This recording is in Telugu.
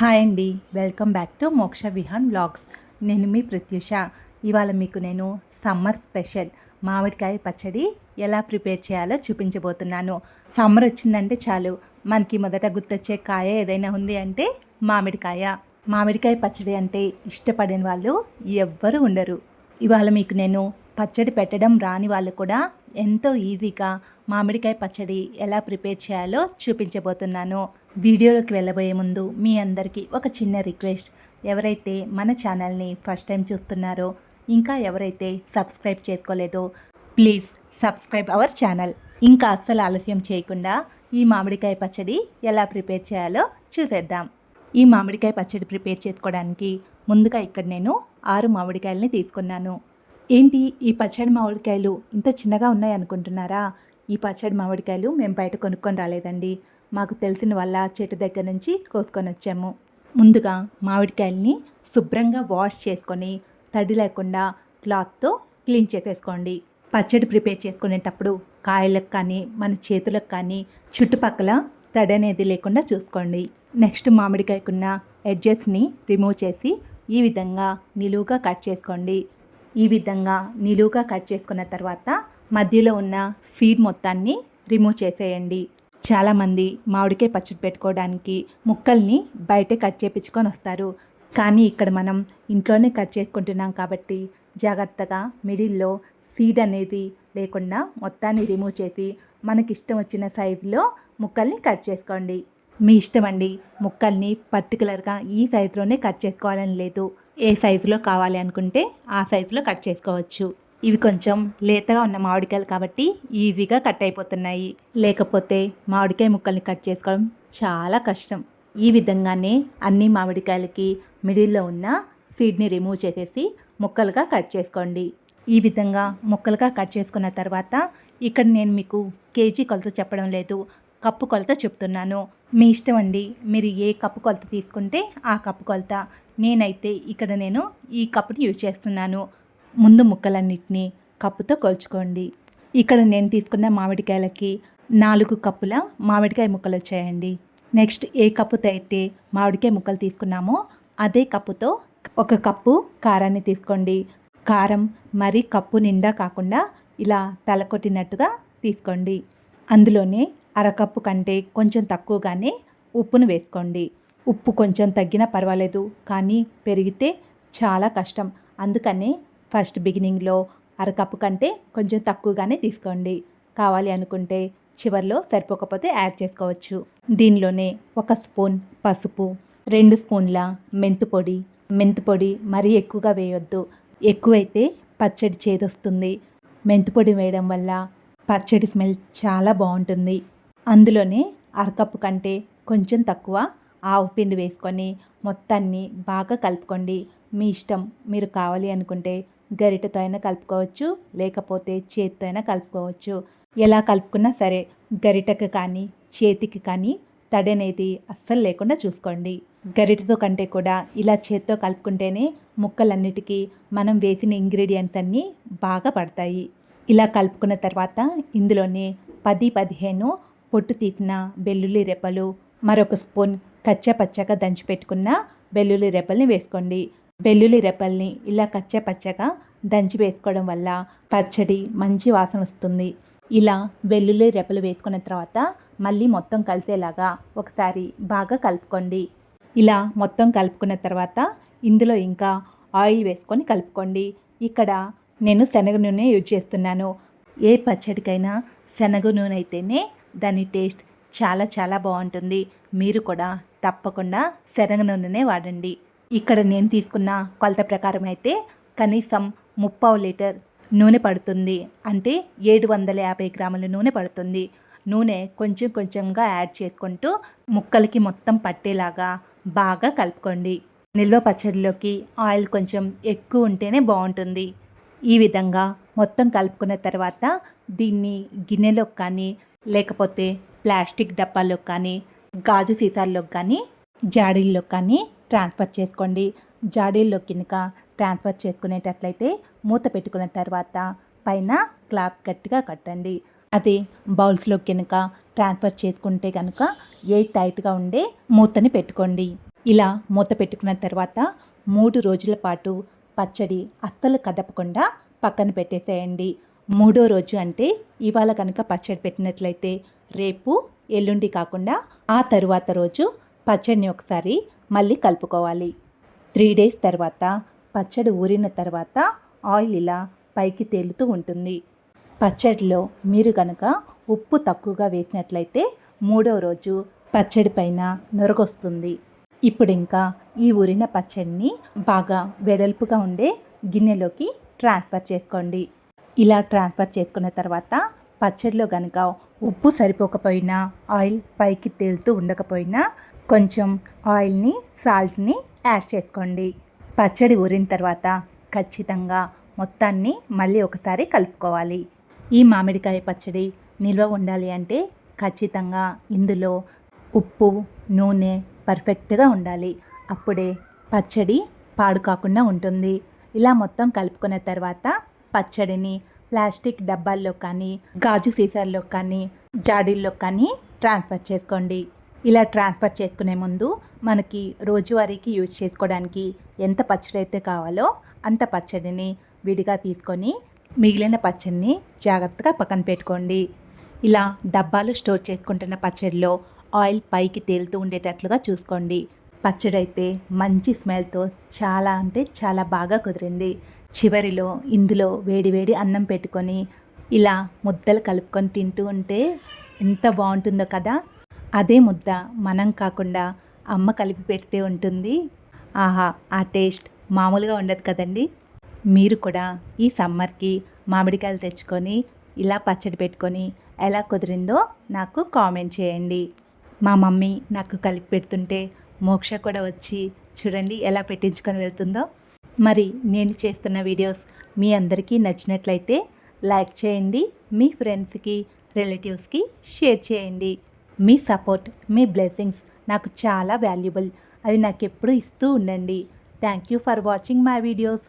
హాయ్ అండి. వెల్కమ్ బ్యాక్ టు మోక్ష విహాన్ బ్లాగ్స్ నేను మీ ప్రత్యూష. ఇవాళ మీకు నేను సమ్మర్ స్పెషల్ మామిడికాయ పచ్చడి ఎలా ప్రిపేర్ చేయాలో చూపించబోతున్నాను. సమ్మర్ వచ్చిందంటే చాలు. మనకి మొదట గుర్తొచ్చే కాయ ఏదైనా ఉంది అంటే మామిడికాయ. మామిడికాయ పచ్చడి అంటే ఇష్టపడిన వాళ్ళు ఎవ్వరు ఉండరు. ఇవాళ మీకు నేను పచ్చడి పెట్టడం రాని వాళ్ళు కూడా ఎంతో ఈజీగా మామిడికాయ పచ్చడి ఎలా ప్రిపేర్ చేయాలో చూపించబోతున్నాను. వీడియోలోకి వెళ్ళబోయే ముందు మీ అందరికీ ఒక చిన్న రిక్వెస్ట్. ఎవరైతే మన ఛానల్ని ఫస్ట్ టైం చూస్తున్నారో ఇంకా ఎవరైతే సబ్స్క్రైబ్ చేసుకోలేదో ప్లీజ్ సబ్స్క్రైబ్ అవర్ ఛానల్. ఇంకా అస్సలు ఆలస్యం చేయకుండా ఈ మామిడికాయ పచ్చడి ఎలా ప్రిపేర్ చేయాలో చూసేద్దాం. ఈ మామిడికాయ పచ్చడి ప్రిపేర్ చేసుకోవడానికి ముందుగా ఇక్కడ నేను ఆరు మామిడికాయలని తీసుకున్నాను. ఏంటి ఈ పచ్చడి మామిడికాయలు ఇంత చిన్నగా ఉన్నాయి అనుకుంటున్నారా ఈ పచ్చడి మామిడికాయలు మేము బయట కొనుక్కొని రాలేదండి. మాకు తెలిసిన వాళ్ళ చెట్టు దగ్గర నుంచి కోసుకొని వచ్చాము. ముందుగా మామిడికాయల్ని శుభ్రంగా వాష్ చేసుకొని తడి లేకుండా క్లాత్తో క్లీన్ చేసేసుకోండి. పచ్చడి ప్రిపేర్ చేసుకునేటప్పుడు కాయలకు కానీ మన చేతులకు కానీ చుట్టుపక్కల తడి అనేది లేకుండా చూసుకోండి. నెక్స్ట్ మామిడికాయకున్న ఎడ్జెస్ని రిమూవ్ చేసి ఈ విధంగా నిలువుగా కట్ చేసుకోండి. ఈ విధంగా నిలువుగా కట్ చేసుకున్న తర్వాత మధ్యలో ఉన్న సీడ్ మొత్తాన్ని రిమూవ్ చేసేయండి. చాలామంది మామిడికాయ పచ్చడి పెట్టుకోవడానికి ముక్కల్ని బయటే కట్ చేపించుకొని వస్తారు. కానీ ఇక్కడ మనం ఇంట్లోనే కట్ చేసుకుంటున్నాం కాబట్టి జాగ్రత్తగా మిడిల్లో సీడ్ అనేది లేకుండా మొత్తాన్ని రిమూవ్ చేసి మనకి ఇష్టం వచ్చిన సైజులో ముక్కల్ని కట్ చేసుకోండి. మీ ఇష్టం అండి ముక్కల్ని పర్టికులర్గా ఈ సైజులోనే కట్ చేసుకోవాలని లేదు. ఏ సైజులో కావాలి అనుకుంటే ఆ సైజులో కట్ చేసుకోవచ్చు. ఇవి కొంచెం లేతగా ఉన్న మామిడికాయలు కాబట్టి ఈజీగా కట్ అయిపోతున్నాయి. లేకపోతే మామిడికాయ ముక్కల్ని కట్ చేసుకోవడం చాలా కష్టం. ఈ విధంగానే అన్ని మామిడికాయలకి మిడిల్లో ఉన్న సీడ్ని రిమూవ్ చేసేసి ముక్కలుగా కట్ చేసుకోండి. ఈ విధంగా ముక్కలుగా కట్ చేసుకున్న తర్వాత ఇక్కడ నేను మీకు కేజీ కొలత చెప్పడం లేదు కప్పు కొలత చెప్తున్నాను. మీ ఇష్టం అండి. మీరు ఏ కప్పు కొలత తీసుకుంటే ఆ కప్పు కొలత. నేనైతే ఇక్కడ నేను ఈ కప్పుని యూజ్ చేస్తున్నాను. ముందు ముక్కలన్నిటినీ కప్పుతో కొలుచుకోండి. ఇక్కడ నేను తీసుకున్న మామిడికాయలకి నాలుగు కప్పుల మామిడికాయ ముక్కలు వచ్చాయండి. నెక్స్ట్ ఏ కప్పుతో అయితే మామిడికాయ ముక్కలు తీసుకున్నామో అదే కప్పుతో ఒక కప్పు కారాన్ని తీసుకోండి. కారం మరీ కప్పు నిండా కాకుండా ఇలా తలకొట్టినట్టుగా తీసుకోండి. అందులోనే అరకప్పు కంటే కొంచెం తక్కువగానే ఉప్పును వేసుకోండి. ఉప్పు కొంచెం తగ్గినా పర్వాలేదు కానీ పెరిగితే చాలా కష్టం. అందుకనే ఫస్ట్ బిగినింగ్లో అరకప్పు కంటే కొంచెం తక్కువగానే తీసుకోండి. కావాలి అనుకుంటే చివరిలో సరిపోకపోతే యాడ్ చేసుకోవచ్చు. దీనిలోనే ఒక స్పూన్ పసుపు రెండు స్పూన్ల మెంతు పొడి. పొడి మరీ ఎక్కువగా వేయొద్దు. ఎక్కువైతే పచ్చడి చేదొస్తుంది. మెంతు పొడి వేయడం వల్ల పచ్చడి స్మెల్ చాలా బాగుంటుంది. అందులోనే అరకప్పు కంటే కొంచెం తక్కువ ఆవు పిండి వేసుకొని మొత్తాన్ని బాగా కలుపుకోండి. మీ ఇష్టం. మీరు కావాలి అనుకుంటే గరిటతో అయినా కలుపుకోవచ్చు లేకపోతే చేతితో అయినా కలుపుకోవచ్చు. ఎలా కలుపుకున్నా సరే గరిటకు కానీ చేతికి కానీ తడనేది అస్సలు లేకుండా చూసుకోండి. గరిటతో కంటే కూడా ఇలా చేత్తో కలుపుకుంటేనే ముక్కలన్నిటికీ మనం వేసిన ఇంగ్రీడియంట్స్ అన్నీ బాగా పడతాయి. ఇలా కలుపుకున్న తర్వాత ఇందులోనే పది పదిహేను పొట్టు తీసిన వెల్లుల్లి రెప్పలు మరొక స్పూన్ కచ్చా పచ్చగా దంచి పెట్టుకున్న వెల్లుల్లి రెప్పల్ని వేసుకోండి. వెల్లుల్లి రెప్పల్ని ఇలా కచ్చ పచ్చగా దంచి వేసుకోవడం వల్ల పచ్చడి మంచి వాసన వస్తుంది. ఇలా వెల్లుల్లి రెప్పలు వేసుకున్న తర్వాత మళ్ళీ మొత్తం కలిసేలాగా ఒకసారి బాగా కలుపుకోండి. ఇలా మొత్తం కలుపుకున్న తర్వాత ఇందులో ఇంకా ఆయిల్ వేసుకొని కలుపుకోండి. ఇక్కడ నేను శనగ నూనె యూజ్ చేస్తున్నాను. ఏ పచ్చడికైనా శనగ నూనె అయితేనే దాని టేస్ట్ చాలా చాలా బాగుంటుంది. మీరు కూడా తప్పకుండా శనగ నూనెనే వాడండి. ఇక్కడ నేను తీసుకున్న కొలత ప్రకారం అయితే కనీసం ముప్పావు లీటర్ నూనె పడుతుంది. అంటే ఏడు వందల యాభై గ్రాముల నూనె పడుతుంది. నూనె కొంచెం కొంచెంగా యాడ్ చేసుకుంటూ ముక్కలకి మొత్తం పట్టేలాగా బాగా కలుపుకోండి. నిల్వ పచ్చడిలోకి ఆయిల్ కొంచెం ఎక్కువ ఉంటేనే బాగుంటుంది. ఈ విధంగా మొత్తం కలుపుకున్న తర్వాత దీన్ని గిన్నెలో కానీ లేకపోతే ప్లాస్టిక్ డబ్బాలో కానీ గాజు సీసాల్లో కానీ జాడీల్లో కానీ ట్రాన్స్ఫర్ చేసుకోండి. జాడీల్లో కనుక ట్రాన్స్ఫర్ చేసుకునేటట్లయితే మూత పెట్టుకున్న తర్వాత పైన క్లాత్ గట్టిగా కట్టండి. అదే బౌల్స్లో కనుక ట్రాన్స్ఫర్ చేసుకుంటే కనుక ఏ టైట్గా ఉండే మూతని పెట్టుకోండి. ఇలా మూత పెట్టుకున్న తర్వాత మూడు రోజుల పాటు పచ్చడి అస్సలు కదపకుండా పక్కన పెట్టేసేయండి. మూడో రోజు అంటే ఇవాళ కనుక పచ్చడి పెట్టినట్లయితే రేపు ఎల్లుండి కాకుండా ఆ తరువాత రోజు పచ్చడిని ఒకసారి మళ్ళీ కలుపుకోవాలి. త్రీ డేస్ తర్వాత పచ్చడి ఊరిన తర్వాత ఆయిల్ ఇలా పైకి తేలుతూ ఉంటుంది. పచ్చడిలో మీరు కనుక ఉప్పు తక్కువగా వేసినట్లయితే మూడో రోజు పచ్చడి పైన నొరగొస్తుంది. ఇప్పుడు ఇంకా ఈ ఊరిన పచ్చడిని బాగా వెడల్పుగా ఉండే గిన్నెలోకి ట్రాన్స్ఫర్ చేసుకోండి. ఇలా ట్రాన్స్ఫర్ చేసుకున్న తర్వాత పచ్చడిలో కనుక ఉప్పు సరిపోకపోయినా ఆయిల్ పైకి తేలుతూ ఉండకపోయినా కొంచెం ఆయిల్ని సాల్ట్ని యాడ్ చేసుకోండి. పచ్చడి ఊరిన తర్వాత ఖచ్చితంగా మొత్తాన్ని మళ్ళీ ఒకసారి కలుపుకోవాలి. ఈ మామిడికాయ పచ్చడి నిల్వ ఉండాలి అంటే ఖచ్చితంగా ఇందులో ఉప్పు నూనె పర్ఫెక్ట్గా ఉండాలి. అప్పుడే పచ్చడి పాడు కాకుండా ఉంటుంది. ఇలా మొత్తం కలుపుకున్న తర్వాత పచ్చడిని ప్లాస్టిక్ డబ్బాల్లో కానీ గాజు సీసాల్లో కానీ జాడీల్లో కానీ ట్రాన్స్ఫర్ చేసుకోండి. ఇలా ట్రాన్స్ఫర్ చేసుకునే ముందు మనకి రోజువారీకి యూజ్ చేసుకోవడానికి ఎంత పచ్చడి అయితే కావాలో అంత పచ్చడిని విడిగా తీసుకొని మిగిలిన పచ్చడిని జాగ్రత్తగా పక్కన పెట్టుకోండి. ఇలా డబ్బాలు స్టోర్ చేసుకుంటున్న పచ్చడిలో ఆయిల్ పైకి తేలుతూ ఉండేటట్లుగా చూసుకోండి. పచ్చడి అయితే మంచి స్మెల్తో చాలా అంటే చాలా బాగా కుదిరింది. చివరిలో ఇందులో వేడివేడి అన్నం పెట్టుకొని ఇలా ముద్దలు కలుపుకొని తింటూ ఉంటే ఎంత బాగుంటుందో కదా? అదే ముద్ద మనం కాకుండా అమ్మ కలిపి పెడితే ఉంటుంది. ఆహా ఆ టేస్ట్ మామూలుగా ఉండదు కదండి. మీరు కూడా ఈ సమ్మర్కి మామిడికాయలు తెచ్చుకొని ఇలా పచ్చడి పెట్టుకొని ఎలా కుదిరిందో నాకు కామెంట్ చేయండి. మా మమ్మీ నాకు కలిపి పెడుతుంటే మోక్ష కూడా వచ్చి చూడండి ఎలా పెట్టించుకొని వెళ్తుందో. మరి నేను చేస్తున్న వీడియోస్ మీ అందరికీ నచ్చినట్లయితే లైక్ చేయండి మీ ఫ్రెండ్స్కి రిలేటివ్స్కి షేర్ చేయండి. మీ సపోర్ట్ మీ బ్లెస్సింగ్స్ నాకు చాలా వాల్యుబుల్. అవి నాకు ఎప్పుడు ఇస్తూ ఉండండి. Thank you for watching my videos.